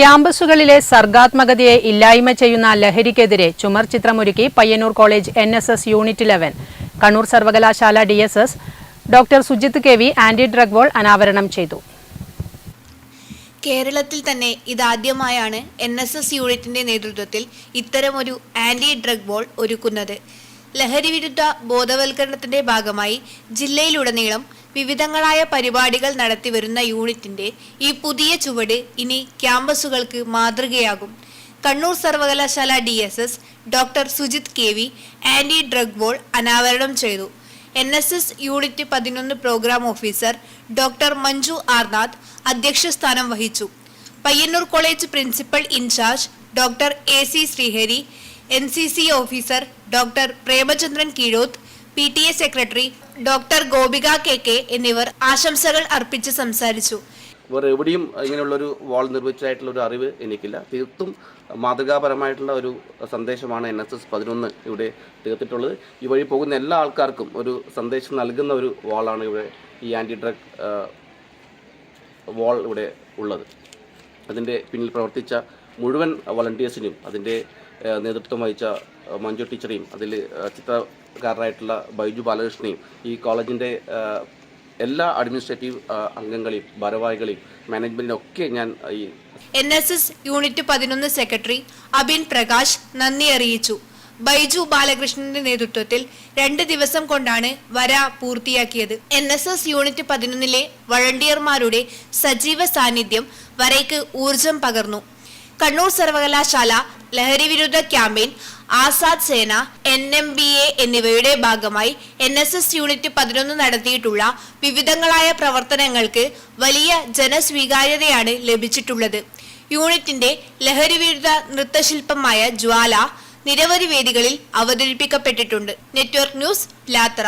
ക്യാമ്പസുകളിലെ സർഗാത്മകതയെ ഇല്ലായ്മ ചെയ്യുന്ന ലഹരിക്കെതിരെ ചുമർ ചിത്രമൊരുക്കി Payyanur college N S S unit eleven. Kannur സർവകലാശാല D S S doctor Sujith K V anti drug wall അനാവരണം ചെയ്തു. കേരളത്തിൽ തന്നെ ഇതാദ്യമായാണ് എൻ എസ് എസ് യൂണിറ്റിന്റെ നേതൃത്വത്തിൽ ഇത്തരമൊരു ആന്റി ഡ്രഗ് ബോൾ ഒരുക്കുന്നത്. ലഹരി വിരുദ്ധ ബോധവൽക്കരണത്തിന്റെ ഭാഗമായി ജില്ലയിലുടനീളം വിവിധങ്ങളായ പരിപാടികൾ നടത്തിവരുന്ന യൂണിറ്റിന്റെ ഈ പുതിയ ചുവട് ഇനി ക്യാമ്പസുകൾക്ക് മാതൃകയാകും. കണ്ണൂർ സർവകലാശാല D S S doctor Sujith K V anti drug wall അനാവരണം ചെയ്തു. എൻ എസ് എസ് യൂണിറ്റ് പതിനൊന്ന് programme officer doctor Manju Arnath അധ്യക്ഷസ്ഥാനം വഹിച്ചു. Payyanur college principal in charge doctor A C Sreehari N C C officer doctor Premachandran Keezhoth P T A secretary doctor Gopika K K എന്നിവർ ആശംസകൾ അർപ്പിച്ച് സംസാരിച്ചു. വേറെ എവിടെയും ഇങ്ങനെയുള്ള ഒരു വാൾ നിർമ്മിച്ചതായിട്ടുള്ള ഒരു അറിവ് എനിക്കില്ല. തീർത്തും മാതൃകാപരമായിട്ടുള്ള ഒരു സന്ദേശമാണ് എൻ എസ് എസ് പതിനൊന്ന് ഇവിടെ തീർത്തിട്ടുള്ളത്. ഈ വഴി പോകുന്ന എല്ലാ ആൾക്കാർക്കും ഒരു സന്ദേശം നൽകുന്ന ഒരു വാളാണ് ഇവിടെ ഈ ആന്റി ഡ്രഗ് വാൾ ഇവിടെ ഉള്ളത്. അതിന്റെ പിന്നിൽ പ്രവർത്തിച്ച മുഴുവൻ വളണ്ടിയേഴ്സിനും അതിന്റെ നേതൃത്വം വഹിച്ച മഞ്ജു ടീച്ചറെയും അതിൽ ചിത്രകാരനായിട്ടുള്ള ബൈജു ബാലകൃഷ്ണനെയും ഈ കോളേജിന്റെ എല്ലാ അഡ്മിനിസ്ട്രേറ്റീവ് അംഗങ്ങളെയും ഭാരവാഹികളെയും മാനേജ്മെന്റിനൊക്കെ ഞാൻ ഈ എൻ എസ് എസ് യൂണിറ്റ് പതിനൊന്ന് സെക്രട്ടറി അബിൻ പ്രകാശ് നന്ദി അറിയിച്ചു. ബൈജു ബാലകൃഷ്ണന്റെ നേതൃത്വത്തിൽ രണ്ട് ദിവസം കൊണ്ടാണ് വര പൂർത്തിയാക്കിയത്. എൻ എസ് എസ് യൂണിറ്റ് പതിനൊന്നിലെ വളണ്ടിയർമാരുടെ സജീവ സാന്നിധ്യം വരയ്ക്ക് ഊർജം പകർന്നു. കണ്ണൂർ സർവകലാശാല ലഹരി വിരുദ്ധ ക്യാമ്പയിൻ ആസാദ് സേന എൻ എം ബി എ എന്നിവയുടെ ഭാഗമായി എൻ എസ് എസ് യൂണിറ്റ് പതിനൊന്ന് നടത്തിയിട്ടുള്ള വിവിധങ്ങളായ പ്രവർത്തനങ്ങൾക്ക് വലിയ ജനസ്വീകാര്യതയാണ് ലഭിച്ചിട്ടുള്ളത്. യൂണിറ്റിന്റെ ലഹരി വിരുദ്ധ നൃത്തശില്പമായ ജ്വാല നിരവധി വേദികളിൽ അവതരിപ്പിക്കപ്പെട്ടിട്ടുണ്ട്. Network news ലാത്ര